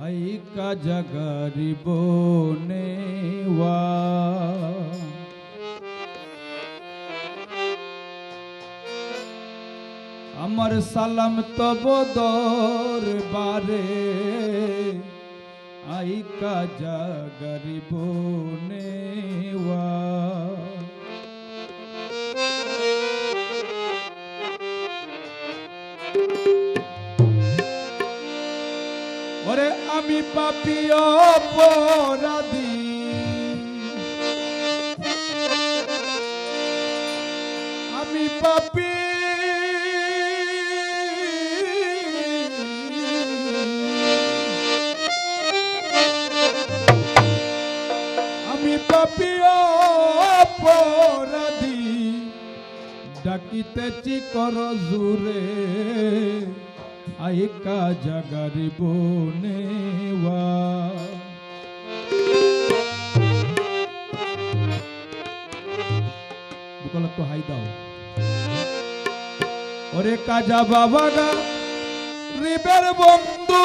হাইকা জাগারি বনেওয়া আমার সালাম তব দরবারে আইকা জাগারি বনেওয়া পাপি অপরাধী। আমি পাপি। আমি পাপি অপরাধী। ডাকিতেছি কর জুরে আইকা জাগারি বনেওয়া বুকাল হাই দাও। ওরে কাজা বাবা গা রিবের বন্ধু।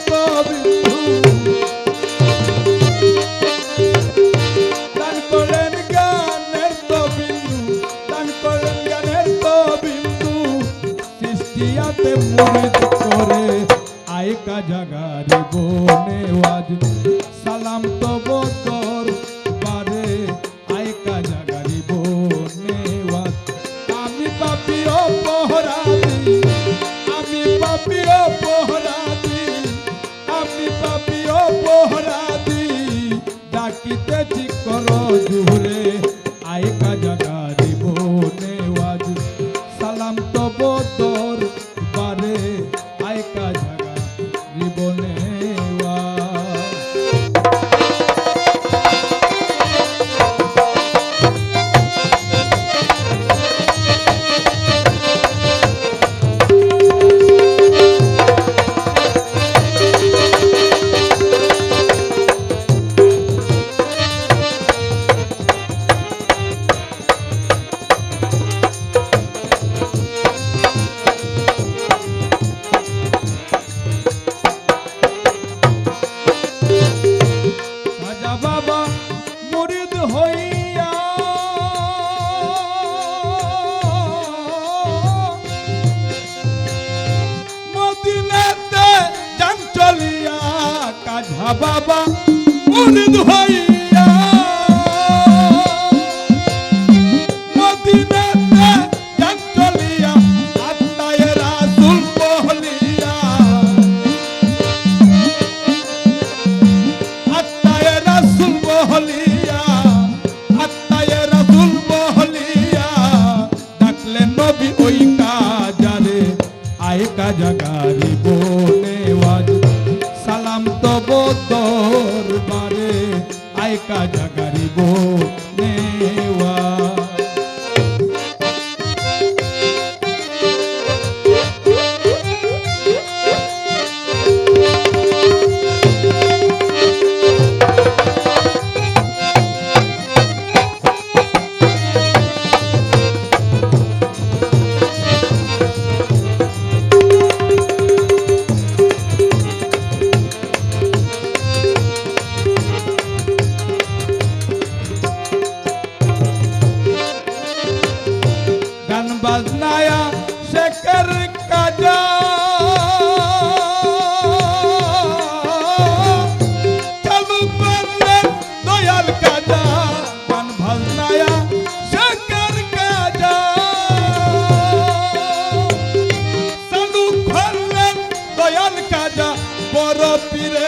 সৃষ্টিয়াতে মুরিদ করে। আয়কা জাগারি বনে আজ সালাম তো বতর হইয়া মদিনাতে যান চলিয়া কাজা বাবা মুরিদ হইয়া আয় কাজাগারি বনে কাজা বড় পীরে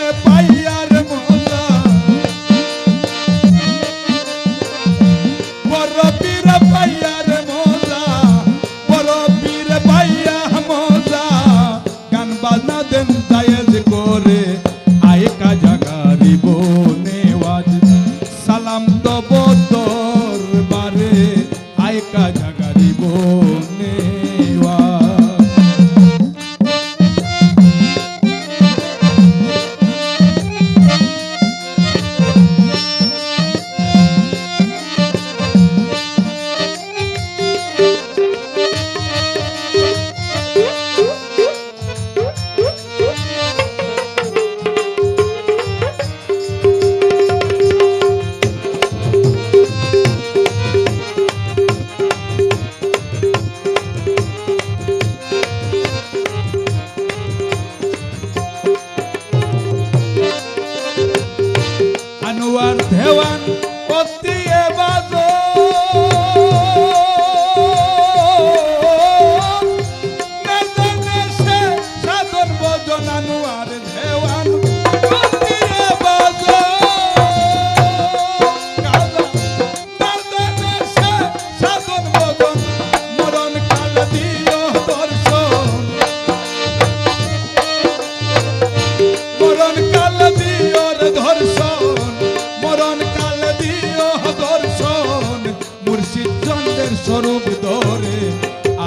করে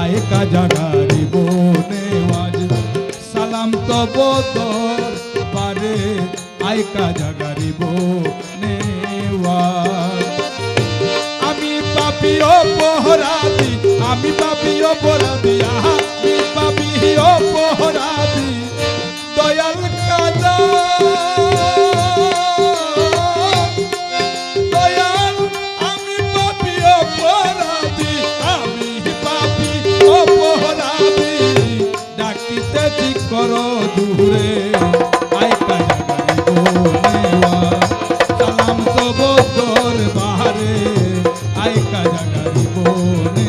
আয় কাজাগারি বনে আজ সালাম তব তোর পারে আয়কা কাজাগারি বনে আমি পাপি ডাকিতেছি করো দূরে আইকা জাগারি বনেওয়া সালাম তো বদর বাহারে। আইকা জাগারি বনেওয়া